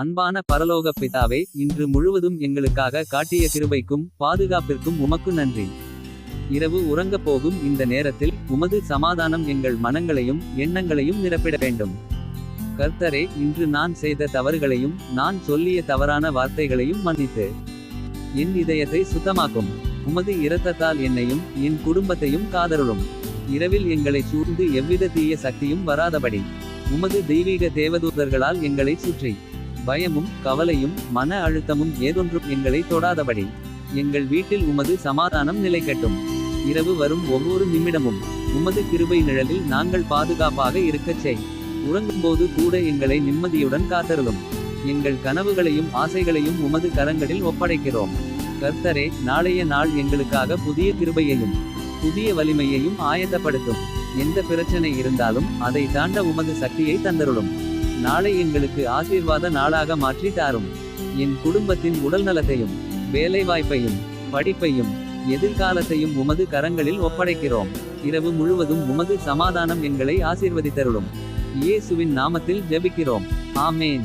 அன்பான பரலோக பிதாவே இன்று முழுவதும் எங்களுக்காக காட்டிய கிருபைக்கும் பாதுகாப்பிற்கும் உமக்கு நன்றி. இரவு உறங்கப் போகும் இந்த நேரத்தில் உமது சமாதானம் எங்கள் மனங்களையும் எண்ணங்களையும் நிரப்பிட வேண்டும். கர்த்தரே இன்று நான் செய்த தவறுகளையும் நான் சொல்லிய தவறான வார்த்தைகளையும் மன்னித்து என் இதயத்தை சுத்தமாக்கும். உமது இரத்தத்தால் என்னையும் என் குடும்பத்தையும் காதருளும். இரவில் எங்களை சூழ்ந்து எவ்வித தீய சக்தியும் வராதபடி உமது தெய்வீக தேவதூதர்களால் எங்களை சுற்றி பயமும் கவலையும் மன அழுத்தமும் ஏதொன்றும் எங்களை தொடாதபடி எங்கள் வீட்டில் உமது சமாதானம் நிலைக்கட்டும். இரவு வரும் ஒவ்வொரு நிமிடமும் உமது கிருபை நிழலில் நாங்கள் பாதுகாப்பாக இருக்கச் செய். உறங்கும்போது கூட எங்களை நிம்மதியுடன் காத்தருளும். எங்கள் கனவுகளையும் ஆசைகளையும் உமது கரங்களில் ஒப்படைக்கிறோம். கர்த்தரே நாளைய நாள் எங்களுக்காக புதிய கிருபையையும் புதிய வலிமையையும் ஆயத்தப்படுத்தும். எந்த பிரச்சனை இருந்தாலும் அதை தாண்ட உமது சக்தியை தந்தருளும். நாளை எங்களுக்கு ஆசீர்வாத நாளாக மாற்றி தாரும். என் குடும்பத்தின் உடல் நலத்தையும் வேலைவாய்ப்பையும் படிப்பையும் எதிர்காலத்தையும் உமது கரங்களில் ஒப்படைக்கிறோம். இரவு முழுவதும் உமது சமாதானம் எங்களை ஆசீர்வதித்தருளும். இயேசுவின் நாமத்தில் ஜெபிக்கிறோம். ஆமேன்.